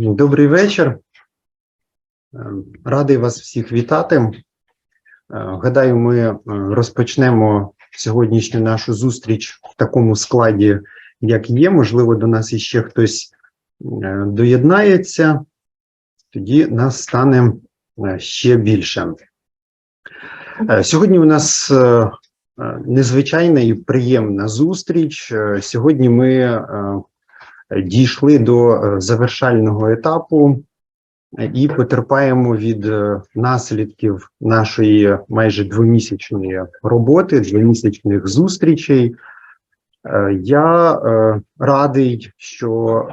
Добрий вечір. Е, Радий вас всіх вітати. Е, Гадаю, ми е, розпочнемо сьогоднішню нашу зустріч в такому складі, як є. Можливо, до нас іще хтось доєднається, тоді нас стане ще більше. Сьогодні у нас незвичайна і приємна зустріч. Сьогодні ми дійшли до е, завершального етапу е, і потерпаємо від е, наслідків нашої майже двомісячної роботи, двомісячних зустрічей. Я радий, що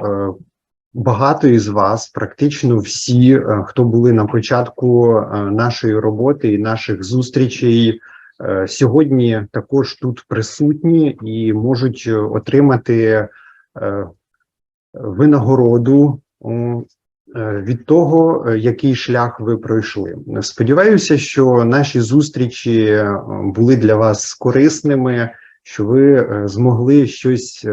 багато із вас, практично всі, хто були на початку нашої роботи і наших зустрічей, сьогодні також тут присутні і можуть отримати винагороду е, від того, е, який шлях ви пройшли. Сподіваюся, що наші зустрічі е, були для вас корисними, що ви змогли щось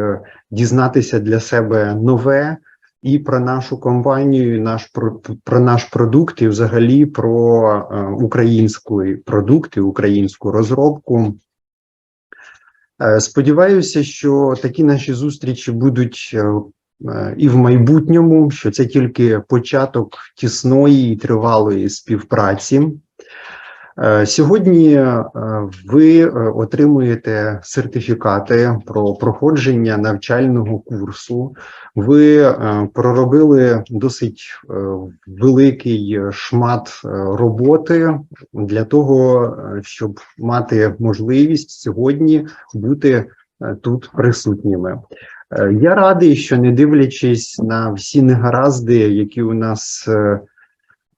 дізнатися для себе нове і про нашу компанію, наш про, про наш продукт, і взагалі про українську продукт і українську розробку. Сподіваюся, що такі наші зустрічі будуть і в майбутньому, що це тільки початок тісної і тривалої співпраці. Е, Сьогодні е, ви е, отримуєте сертифікати про проходження навчального курсу. Ви е, проробили досить е, великий шмат е, роботи для того, е, щоб мати можливість сьогодні бути е, тут присутніми. Я радий, що не дивлячись на всі негаразди, які у нас е,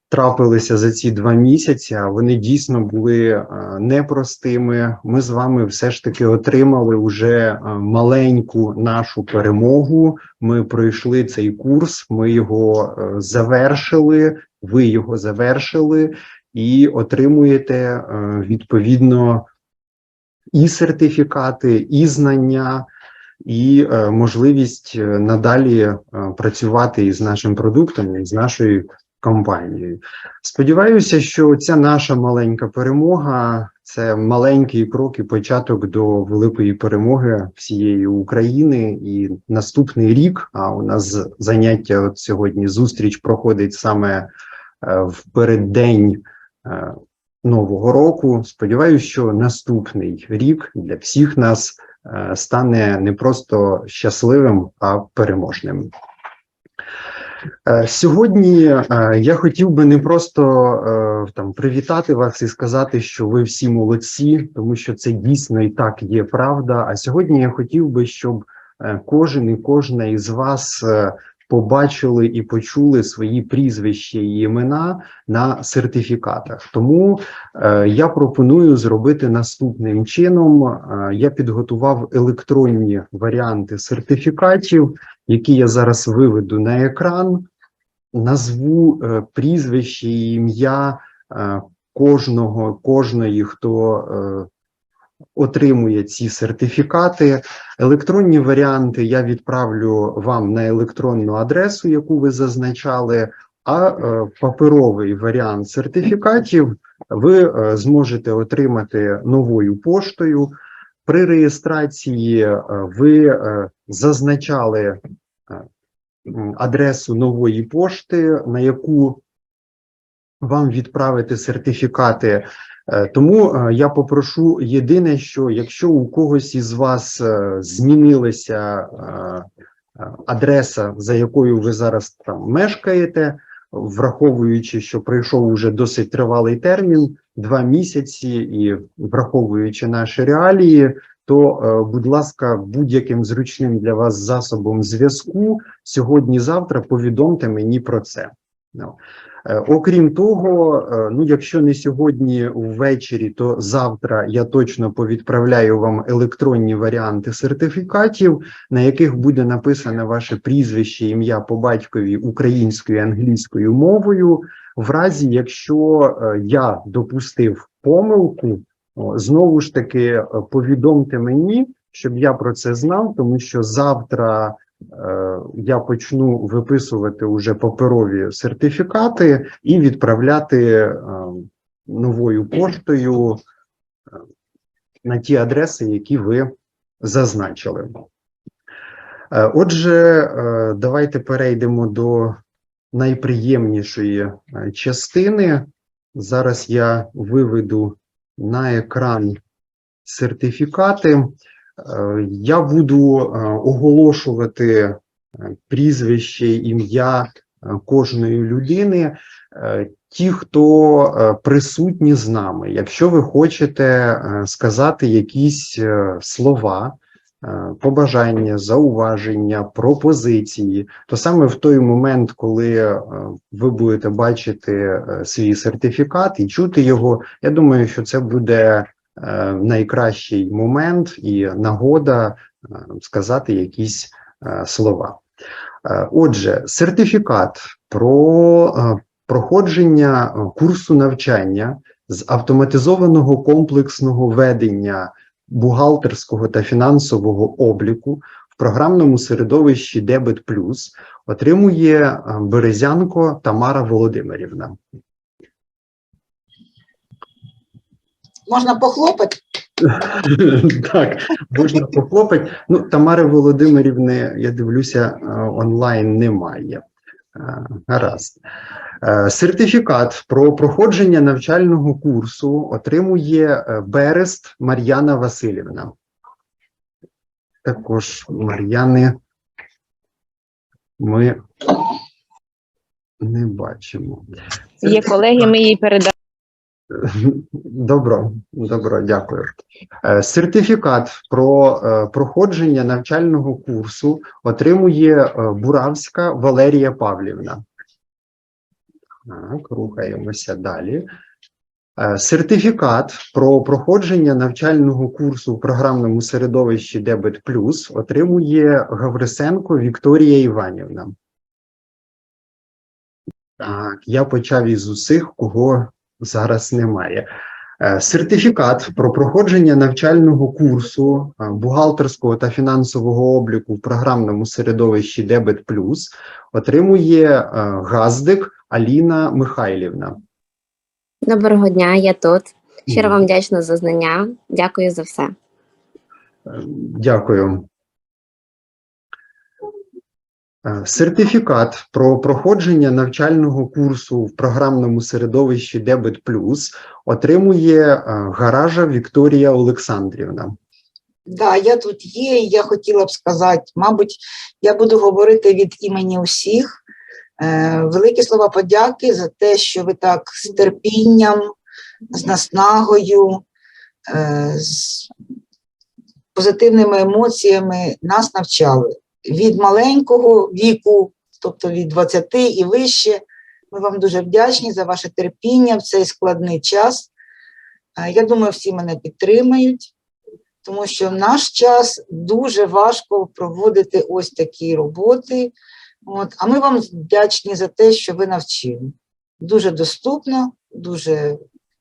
трапилися за ці два місяці, вони дійсно були е, непростими. Ми з вами все ж таки отримали уже е, маленьку нашу перемогу. Ми пройшли цей курс, ми його завершили. Ви його завершили і отримуєте відповідно і сертифікати, і знання, і е, можливість е, надалі е, працювати із нашим продуктом, і з нашою компанією. Сподіваюся, що ця наша маленька перемога це маленький крок і початок до великої перемоги всієї України. І наступний рік. А у нас заняття от сьогодні зустріч проходить саме в переддень нового року. Сподіваюся, що наступний рік для всіх нас стане не просто щасливим, а переможним. Е, Сьогодні е, я хотів би не просто е, там привітати вас і сказати, що ви всі молодці, тому що це дійсно і так є правда. А сьогодні я хотів би, щоб е, кожен і кожна із вас е, побачили і почули свої прізвища і імена на сертифікатах. Тому е, я пропоную зробити наступним чином. Е, я підготував електронні варіанти сертифікатів, які я зараз виведу на екран. Назву е, прізвище і ім'я е, кожного, кожної, хто е, отримує ці сертифікати. Електронні варіанти я відправлю вам на електронну адресу, яку ви зазначали. А е, паперовий варіант сертифікатів ви е, зможете отримати новою поштою. При реєстрації е, ви зазначали адресу нової пошти, на яку вам відправити сертифікати. Е, Тому е, я попрошу єдине, що якщо у когось із вас е, змінилася адреса, за якою ви зараз там мешкаєте, враховуючи, що пройшов уже досить тривалий термін, два місяці, і враховуючи наші реалії, то, будь ласка, будь-яким зручним для вас засобом зв'язку сьогодні-завтра повідомте мені про це. Е, Окрім того, е, ну якщо не сьогодні ввечері, то завтра я точно повідправляю вам електронні варіанти сертифікатів, на яких буде написано ваше прізвище, ім'я по батькові українською і англійською мовою. В разі, якщо е, я допустив помилку, знову ж таки повідомте мені, щоб я про це знав, тому що завтра я почну виписувати уже паперові сертифікати і відправляти е, новою поштою е, на ті адреси, які ви зазначили. Е, Отже, е, давайте перейдемо до найприємнішої е, частини. Зараз я виведу на екран сертифікати. Е, Я буду е, оголошувати е, прізвище, ім'я кожної людини. Ті, хто присутні з нами, якщо ви хочете сказати якісь слова, побажання, зауваження, пропозиції, то саме в той момент, коли ви будете бачити свій сертифікат і чути його, я думаю, що це буде найкращий момент і нагода е, сказати якісь е, слова. Е, Отже, сертифікат про е, проходження е, курсу навчання з автоматизованого комплексного ведення бухгалтерського та фінансового обліку в програмному середовищі Дебет Плюс отримує е, Березянко Тамара Володимирівна. Можна похлопати? Так, можна похлопати. Ну, Тамари Володимирівни, я дивлюся, е, онлайн немає. Е, Гаразд. Е, Сертифікат про проходження навчального курсу отримує Берест Мар'яна Васильівна. Також Мар'яни ми не бачимо. Є колеги, ми їй передаємо. Добро, добро, дякую. Е, Сертифікат про е, проходження навчального курсу отримує е, Буравська Валерія Павлівна. Так, рухаємося далі. Сертифікат про проходження навчального курсу в програмному середовищі Дебет Плюс отримує Гаврисенко Вікторія Іванівна. Так, я почав із усіх, кого зараз немає. Е, Сертифікат про проходження навчального курсу е, бухгалтерського та фінансового обліку в програмному середовищі Дебет Плюс отримує е, Газдик Аліна Михайлівна. Доброго дня, я тут. Щиро вам вдячна за знання. Дякую за все. Дякую. Е, Сертифікат про проходження навчального курсу в програмному середовищі Дебет Плюс отримує е, Гаража Вікторія Олександрівна. Да, я тут є, і я хотіла б сказати, мабуть, я буду говорити від імені усіх. Е, великі слова подяки за те, що ви так з терпінням, з наснагою, з позитивними емоціями нас навчали. Від маленького віку, тобто від 20 і вище. Ми вам дуже вдячні за ваше терпіння в цей складний час. Я думаю, всі мене підтримають тому що в наш час дуже важко проводити ось такі роботи. От, а ми вам вдячні за те, що ви навчили. Дуже доступно, дуже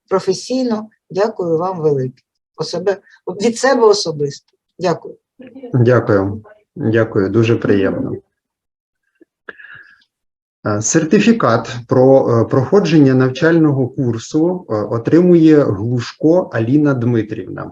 професійно. Дякую вам велике. Від себе особисто. Дякую. Дякую. Дякую, дуже приємно. Е, Сертифікат про е, проходження навчального курсу е, отримує Глушко Аліна Дмитрівна.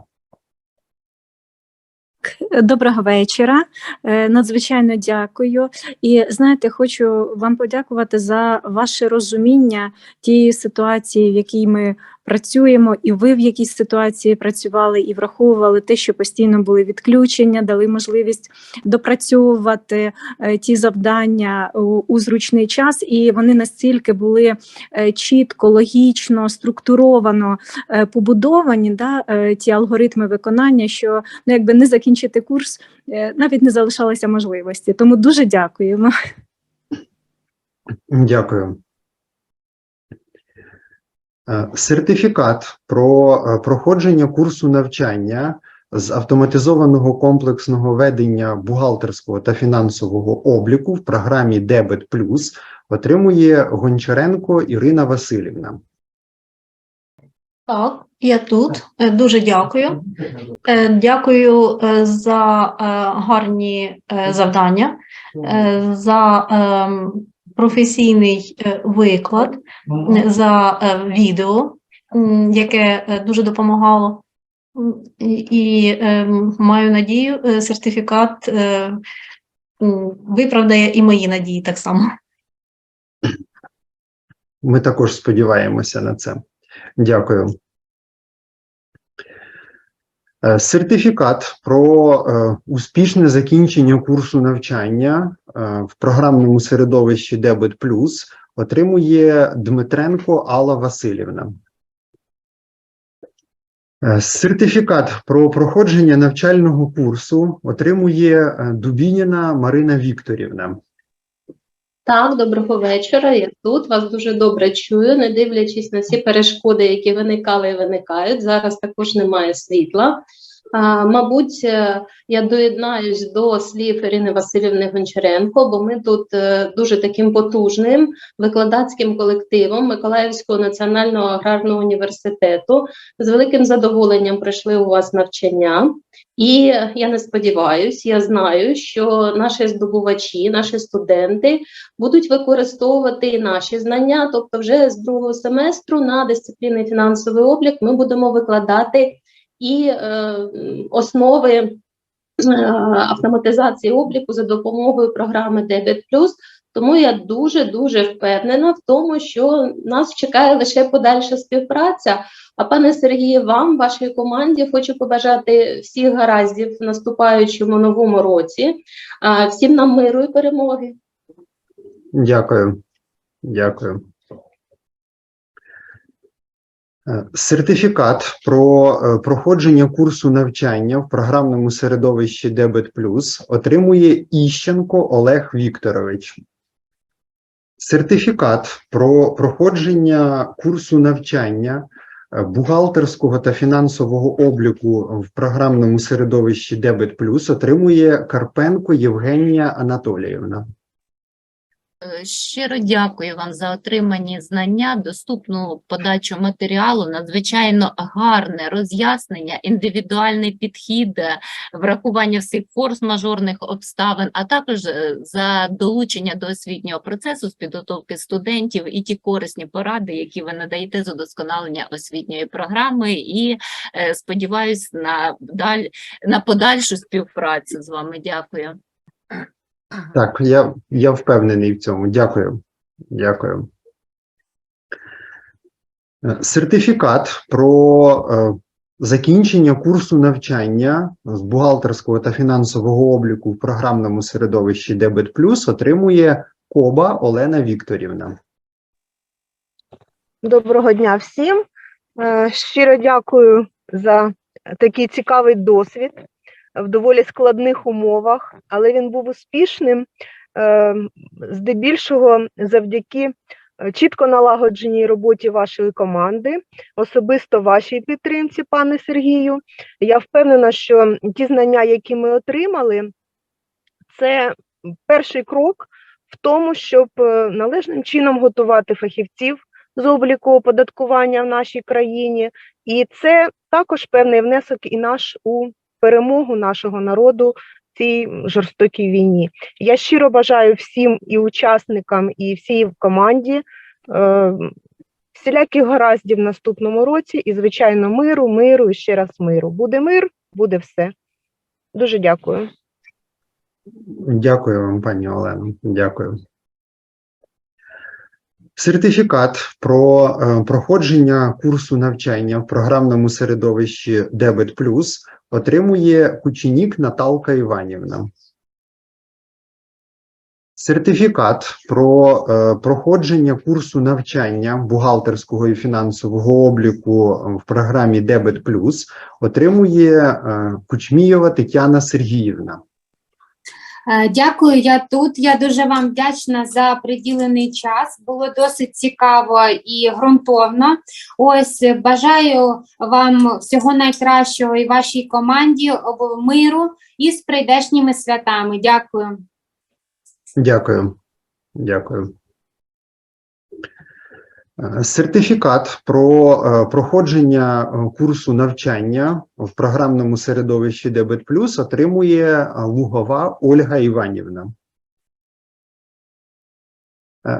Доброго вечора. Надзвичайно дякую. І знаєте, хочу вам подякувати за ваше розуміння тієї ситуації, в якій ми працюємо, і ви в якійсь ситуації працювали і враховували те, що постійно були відключення, дали можливість допрацьовувати е, ті завдання у, у зручний час, і вони настільки були е, чітко, логічно, структуровано е, побудовані, да, е, ті алгоритми виконання, що ну, якби не закінчити курс, е, навіть не залишалося можливості. Тому дуже дякуємо. Дякую. Е, Сертифікат про е, проходження курсу навчання з автоматизованого комплексного ведення бухгалтерського та фінансового обліку в програмі Дебет Плюс отримує Гончаренко Ірина Васильівна. Так, я тут. Е, Дуже дякую. Дякую за гарні завдання, за ем, професійний е, виклад, е, за е, відео, яке дуже допомагало. І маю надію, сертифікат виправдає і мої надії так само. Ми також сподіваємося на це. Дякую. Е, Сертифікат про е, успішне закінчення курсу навчання е, в програмному середовищі Дебет Плюс отримує Дмитренко Алла Васильівна. Сертифікат про проходження навчального курсу отримує Дубініна Марина Вікторівна. Так, доброго вечора. Я тут вас дуже добре чую, не дивлячись на всі перешкоди, які виникали і виникають. Зараз також немає світла. Мабуть, е, я доєднаюсь до слів Ірини Васильівни Гончаренко, бо ми тут е, дуже таким потужним викладацьким колективом Миколаївського національного аграрного університету з великим задоволенням прийшли у вас навчання. І я не сподіваюся, я знаю, що наші здобувачі, наші студенти будуть використовувати і наші знання. Тобто, вже з другого семестру на дисципліни фінансовий облік ми будемо викладати і е, основи е, автоматизації обліку за допомогою програми Debit Тому я дуже дуже впевнена в тому, що нас чекає лише подальша співпраця. А пане Сергію, вам, вашій команді, хочу побажати всіх гараздів в наступаючому новому році, всім нам миру і перемоги. Дякую. Дякую. Е, Сертифікат про е, проходження курсу навчання в програмному середовищі Дебет Плюс отримує Іщенко Олег Вікторович. Сертифікат про проходження курсу навчання е, бухгалтерського та фінансового обліку в програмному середовищі Дебет Плюс отримує Карпенко Євгенія Анатоліївна. Е, Щиро дякую вам за отримані знання, доступну подачу матеріалу, надзвичайно гарне роз'яснення, індивідуальний підхід, е, врахування всіх форс-мажорних обставин, а також е, за долучення до освітнього процесу з підготовки студентів і ті корисні поради, які ви надаєте з удосконалення освітньої програми. І сподіваюсь на на подальшу співпрацю з вами. Дякую. Так, я, я впевнений в цьому. Дякую. Дякую. Е, Сертифікат про е, закінчення курсу навчання з бухгалтерського та фінансового обліку в програмному середовищі Дебет Плюс отримує Коба Олена Вікторівна. Доброго дня всім. Е, Щиро дякую за такий цікавий досвід в доволі складних умовах, але він був успішним, е, здебільшого завдяки е, чітко налагодженій роботі вашої команди, особисто вашій підтримці, пане Сергію. Я впевнена, що ті знання, які ми отримали, це перший крок в тому, щоб е, належним чином готувати фахівців з обліку оподаткування в нашій країні, і це також певний внесок і наш у перемогу нашого народу в цій жорстокій війні. Я щиро бажаю всім і учасникам, і всій команді е, всіляких гараздів в наступному році, і, звичайно, миру, миру і ще раз миру. Буде мир, буде все. Дуже дякую. Дякую вам, пані Олено. Дякую. Сертифікат про е, проходження курсу навчання в програмному середовищі Дебет Плюс отримує Кученік Наталка Іванівна. Сертифікат про е, проходження курсу навчання бухгалтерського і фінансового обліку в програмі Дебет Плюс отримує е, Кучмієва Тетяна Сергіївна. Е, Дякую, я тут. Я дуже вам вдячна за приділений час. Було досить цікаво і ґрунтовно. Ось бажаю вам всього найкращого і вашій команді миру і з прийдешніми святами. Дякую. Дякую. Дякую. Сертифікат про е, проходження е, курсу навчання в програмному середовищі Дебет Плюс отримує е, Лугова Ольга Іванівна.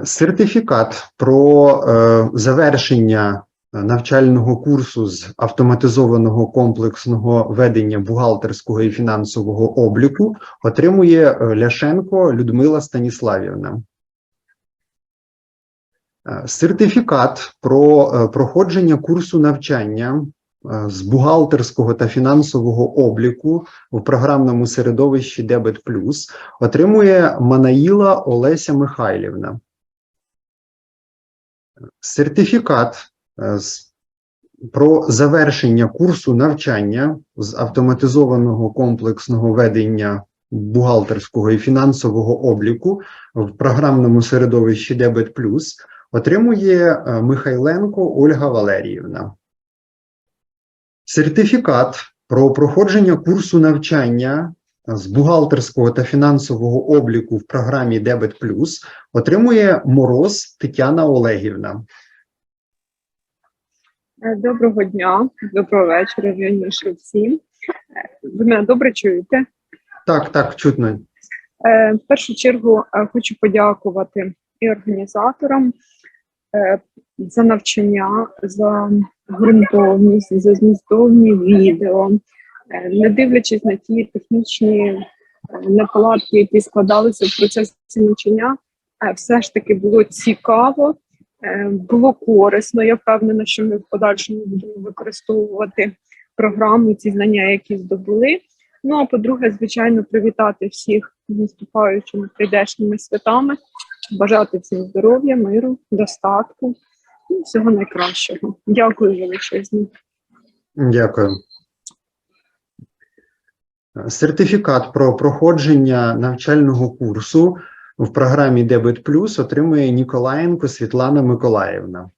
Сертифікат про завершення навчального курсу з автоматизованого комплексного ведення бухгалтерського і фінансового обліку отримує Ляшенко Людмила Станіславівна. Е, Сертифікат про е, проходження курсу навчання е, з бухгалтерського та фінансового обліку в програмному середовищі Дебет Плюс отримує Манаїла Олеся Михайлівна. Сертифікат про завершення курсу навчання з автоматизованого комплексного ведення бухгалтерського і фінансового обліку в програмному середовищі Дебет Плюс отримує е, Михайленко Ольга Валеріївна. Сертифікат про проходження курсу навчання з бухгалтерського та фінансового обліку в програмі Дебет Плюс отримує Мороз Тетяна Олегівна. Е, Доброго дня, доброго вечора, вірніше всім. Ви мене добре чуєте? Так, так, чутно. Е, В першу чергу хочу подякувати і організаторам за навчання, за ґрунтовність, за змістовні відео, Е, не дивлячись на ті технічні е, неполадки, які складалися в процесі навчання, е, все ж таки було цікаво, е, було корисно. Я впевнена, що ми в подальшому будемо використовувати програму, ці знання, які здобули. Ну а по-друге, звичайно, привітати всіх з наступаючими прийдешніми святами, бажати всім здоров'я, миру, достатку і всього найкращого. Дякую величезно. Дякую. Сертифікат про проходження навчального курсу в програмі Дебет Плюс отримує Ніколаєнко Світлана Миколаївна.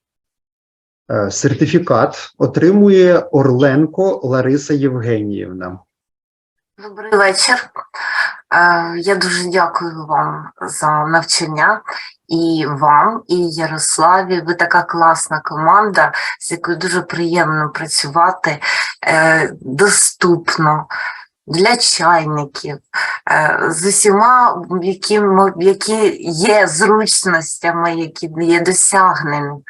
Е, Сертифікат отримує Орленко Лариса Євгеніївна. Добрий вечір. Е, Я дуже дякую вам за навчання і вам, і Ярославі. Ви така класна команда, з якою дуже приємно працювати, е, доступно для чайників, е, з усіма, які, які є зручностями, які є досягнені.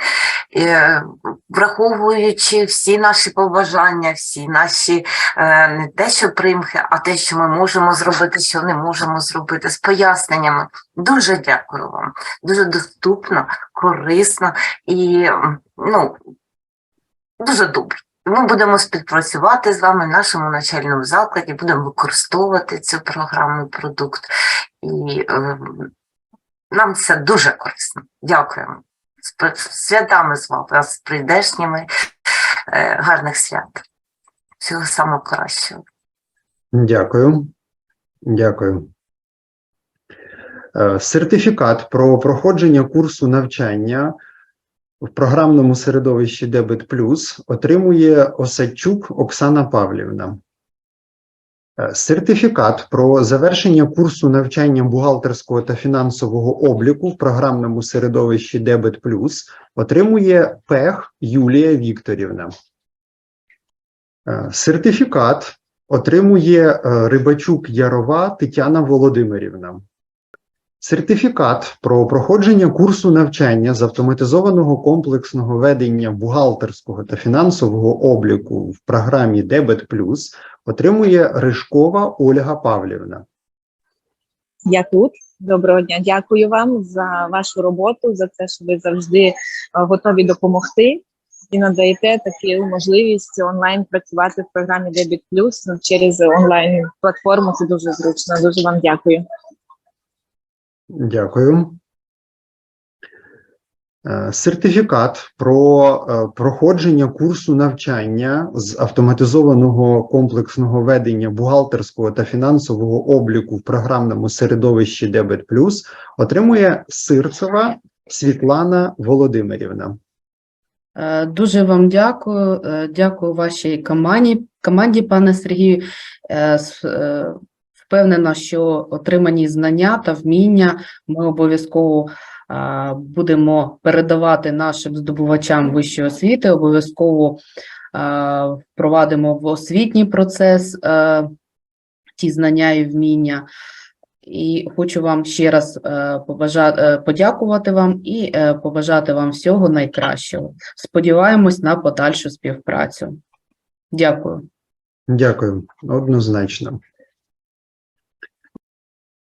Е, Враховуючи всі наші побажання, всі наші е, не те, що примхи, а те, що ми можемо зробити, що не можемо зробити, з поясненнями. Дуже дякую вам. Дуже доступно, корисно і ну, дуже добре. Ми будемо співпрацювати з вами в нашому навчальному закладі, будемо використовувати цю програму продукт. І е, нам це дуже корисно. Дякуємо. З святами з вами, з прийдешніми е, гарних свят. Всього самого кращого. Дякую. Дякую. Е, Сертифікат про проходження курсу навчання в програмному середовищі Дебет Плюс отримує Осадчук Оксана Павлівна. Е, Сертифікат про завершення курсу навчання бухгалтерського та фінансового обліку в програмному середовищі Дебет Плюс отримує Пех Юлія Вікторівна. Е, Сертифікат отримує е, Рибачук Ярова Тетяна Володимирівна. Сертифікат про проходження курсу навчання з автоматизованого комплексного ведення бухгалтерського та фінансового обліку в програмі Дебет Плюс отримує Ришкова Ольга Павлівна. Я тут. Доброго дня. Дякую вам за вашу роботу, за те, що ви завжди е, готові допомогти і надаєте таку можливість онлайн працювати в програмі Debit Plus через онлайн платформу. Це дуже зручно. Дуже вам дякую. Дякую. Е, Сертифікат про е, проходження курсу навчання з автоматизованого комплексного ведення бухгалтерського та фінансового обліку в програмному середовищі Дебет Плюс отримує Сирцева Світлана Володимирівна. Е, Дуже вам дякую. Дякую вашій команді, команді, пане Сергію. Впевнена, що отримані знання та вміння ми обов'язково будемо передавати нашим здобувачам вищої освіти, обов'язково впровадимо в освітній процес ті знання і вміння. І хочу вам ще раз е, е, подякувати вам і е, побажати вам всього найкращого. Сподіваємось на подальшу співпрацю. Дякую. Дякую, однозначно.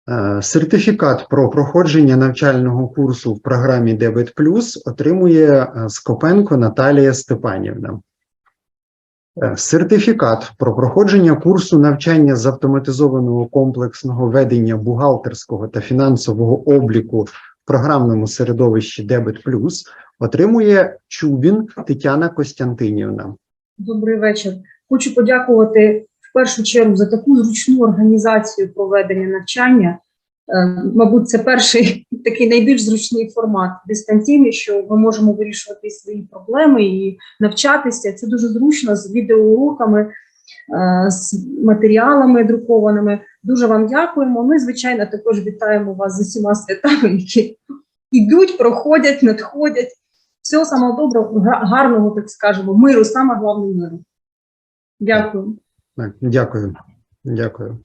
Е, Сертифікат про проходження навчального курсу в програмі Дебет Плюс отримує е, Скопенко Наталія Степанівна. Е, Сертифікат про проходження курсу навчання з автоматизованого комплексного ведення бухгалтерського та фінансового обліку в програмному середовищі Дебет Плюс отримує Чубін Тетяна Костянтинівна. Добрий вечір. Хочу подякувати першу чергу за таку зручну організацію проведення навчання. Е, Мабуть, це перший такий найбільш зручний формат дистанційний, що ми можемо вирішувати свої проблеми і навчатися. Це дуже зручно з відеоуроками, е, з матеріалами друкованими. Дуже вам дякуємо. Ми, звичайно, також вітаємо вас з усіма святами, які йдуть, проходять, надходять. Всього самого доброго, гарного, так скажемо, миру, саме головне миру. Дякую. Дякую. Дякую.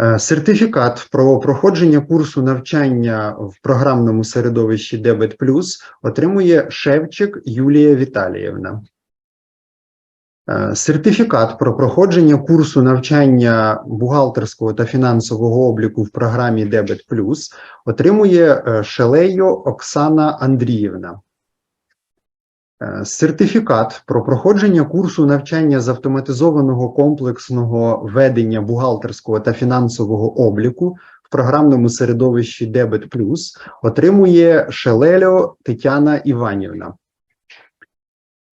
Е, Сертифікат про проходження курсу навчання в програмному середовищі Дебет Плюс отримує Шевчик Юлія Віталіївна. Е, Сертифікат про проходження курсу навчання бухгалтерського та фінансового обліку в програмі Дебет Плюс отримує е, Шелейо Оксана Андріївна. Е, Сертифікат про проходження курсу навчання з автоматизованого комплексного ведення бухгалтерського та фінансового обліку в програмному середовищі Дебет Плюс отримує Шелельо Тетяна Іванівна.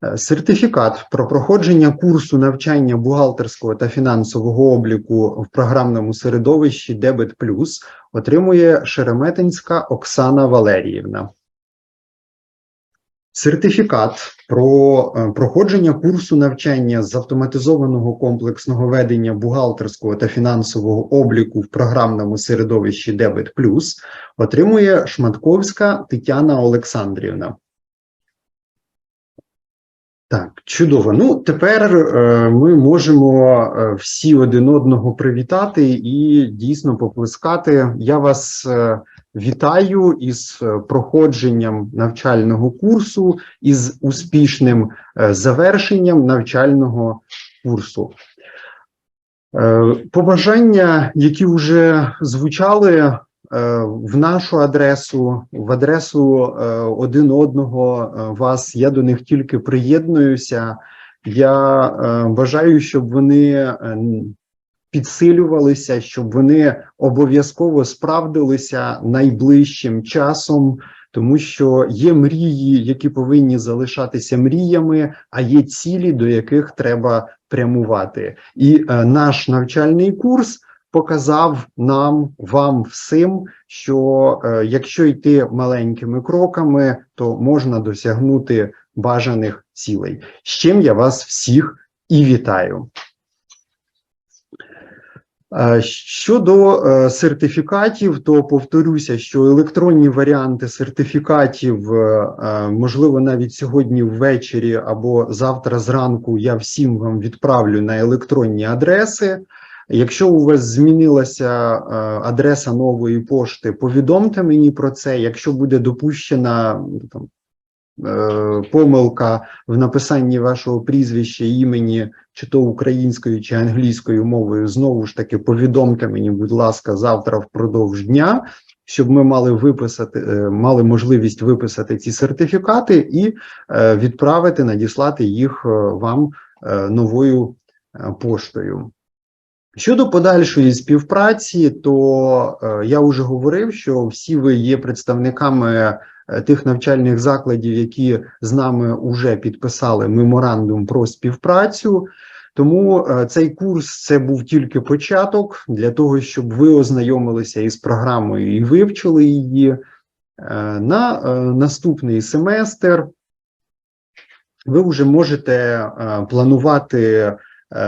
Е, Сертифікат про проходження курсу навчання бухгалтерського та фінансового обліку в програмному середовищі Дебет Плюс отримує Шереметинська Оксана Валеріївна. Сертифікат про е, проходження курсу навчання з автоматизованого комплексного ведення бухгалтерського та фінансового обліку в програмному середовищі Дебет Плюс отримує Шматковська Тетяна Олександрівна. Так, чудово. Ну, тепер е, ми можемо е, всі один одного привітати і дійсно поплескати. Я вас е, вітаю із е, проходженням навчального курсу із успішним е, завершенням навчального курсу. Е, Побажання, які вже звучали в нашу адресу, в адресу один одного вас, я до них тільки приєднуюся. Я бажаю, щоб вони підсилювалися, щоб вони обов'язково справдилися найближчим часом, тому що є мрії, які повинні залишатися мріями, а є цілі, до яких треба прямувати. І е, наш навчальний курс показав нам, вам всім, що е, якщо йти маленькими кроками, то можна досягнути бажаних цілей. З чим я вас всіх і вітаю. Е, Щодо е, сертифікатів, то повторюся, що електронні варіанти сертифікатів, е, можливо, навіть сьогодні ввечері або завтра зранку я всім вам відправлю на електронні адреси. Якщо у вас змінилася адреса нової пошти, повідомте мені про це. Якщо буде допущена там, помилка в написанні вашого прізвища, імені, чи то українською, чи англійською мовою, знову ж таки повідомте мені, будь ласка, завтра впродовж дня, щоб ми мали виписати, е, мали можливість виписати ці сертифікати і е, відправити, надіслати їх е, вам е, новою е, поштою. Щодо подальшої співпраці, то е, я вже говорив, що всі ви є представниками е, тих навчальних закладів, які з нами вже підписали меморандум про співпрацю. Тому е, цей курс це був тільки початок для того, щоб ви ознайомилися із програмою і вивчили її. Е, На е, наступний семестр ви вже можете е, планувати е,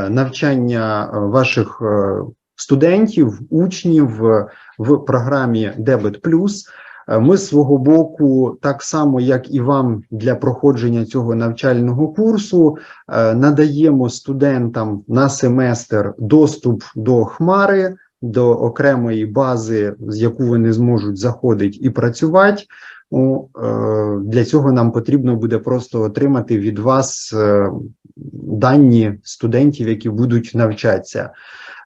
навчання е, ваших е, студентів, учнів е, в програмі Дебет Плюс. Е, Ми з свого боку, так само як і вам для проходження цього навчального курсу, е, надаємо студентам на семестр доступ до хмари, до окремої бази, з яку вони зможуть заходити і працювати. Е, Для цього нам потрібно буде просто отримати від вас дані студентів, які будуть навчатися.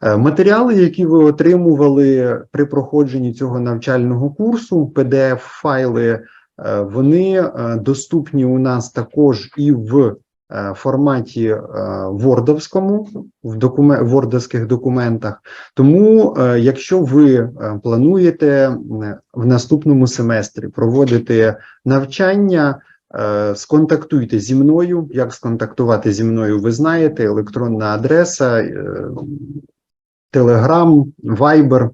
Е, Матеріали, які ви отримували при проходженні цього навчального курсу, PDF-файли, е, вони е, доступні у нас також і в форматі вордовському, в докумен- вордовських документах. Тому, якщо ви плануєте в наступному семестрі проводити навчання, сконтактуйте зі мною. Як сконтактувати зі мною, ви знаєте, електронна адреса, Telegram, Viber.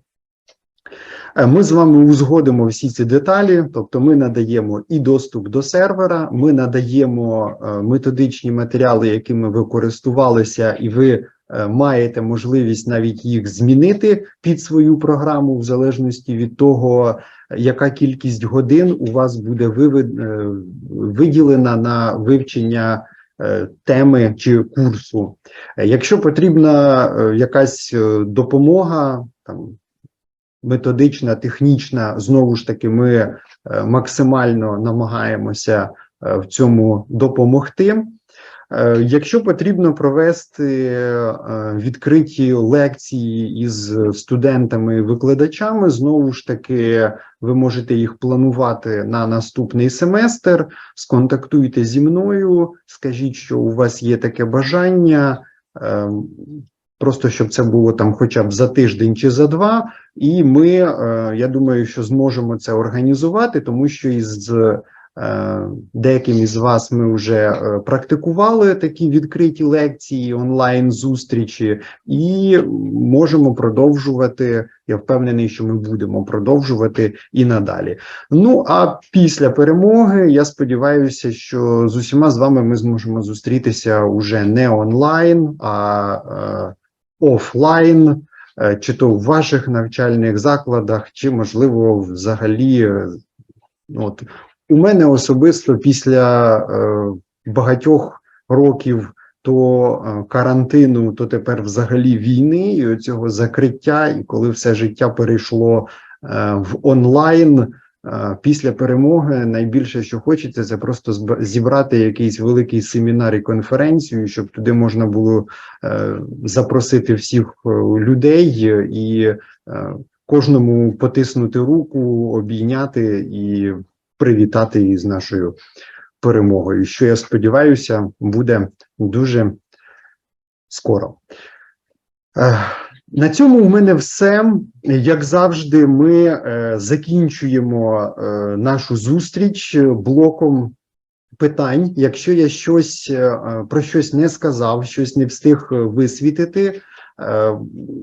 Е, Ми з вами узгодимо всі ці деталі, тобто ми надаємо і доступ до сервера, ми надаємо е, методичні матеріали, якими ви користувалися, і ви е, маєте можливість навіть їх змінити під свою програму, в залежності від того, яка кількість годин у вас буде виділена на вивчення теми чи курсу. Е, Якщо потрібна е, якась е, допомога, там методична, технічна, знову ж таки, ми е, максимально намагаємося е, в цьому допомогти. Е, Якщо потрібно провести е, відкриті лекції із студентами і викладачами, знову ж таки, ви можете їх планувати на наступний семестр. Сконтактуйте зі мною, скажіть, що у вас є таке бажання. е, Просто щоб це було там хоча б за тиждень чи за два, і ми, я думаю, що зможемо це організувати, тому що із деяким із вас ми вже е, практикували такі відкриті лекції, онлайн зустрічі, і можемо продовжувати. Я впевнений, що ми будемо продовжувати і надалі. Ну а після перемоги я сподіваюся, що з усіма з вами ми зможемо зустрітися уже не онлайн, а е, офлайн, е, чи то в ваших навчальних закладах, чи можливо взагалі. е, От у мене особисто після е, багатьох років то е, карантину, то тепер взагалі війни і цього закриття, і коли все життя перейшло е, в онлайн. е, Після перемоги найбільше, що хочеться, це просто зібрати якийсь великий семінар і конференцію, щоб туди можна було е, запросити всіх людей і кожному потиснути руку, обійняти і привітати її з нашою перемогою. Що я сподіваюся, буде дуже скоро. Е, На цьому у мене все. Як завжди, ми е, закінчуємо е, нашу зустріч блоком питань. Якщо я щось про щось не сказав, щось не встиг висвітити,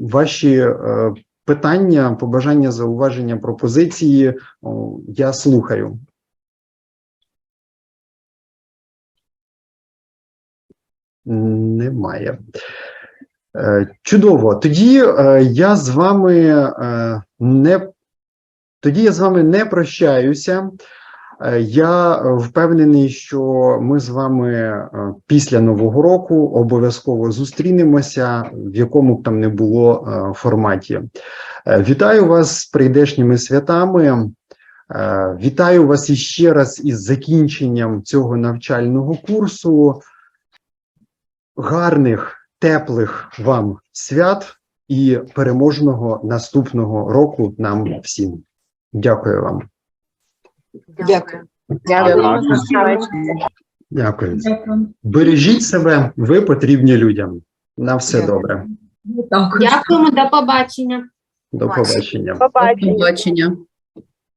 ваші питання, побажання, зауваження, пропозиції я слухаю. Немає. Е, Чудово. Тоді е, я з вами е, не тоді я з вами не прощаюся. Е, Я е, впевнений, що ми з вами е, після Нового року обов'язково зустрінемося, в якому б там не було форматі. Вітаю вас з прийдешніми святами. Вітаю вас іще раз із закінченням цього навчального курсу. Гарних, теплих вам свят і переможного наступного року нам всім. Дякую вам. Дякую. Дякую. Дякую. Бережіть себе, ви потрібні людям. На все добре. Дякуємо, до побачення. До побачення. До Побачення.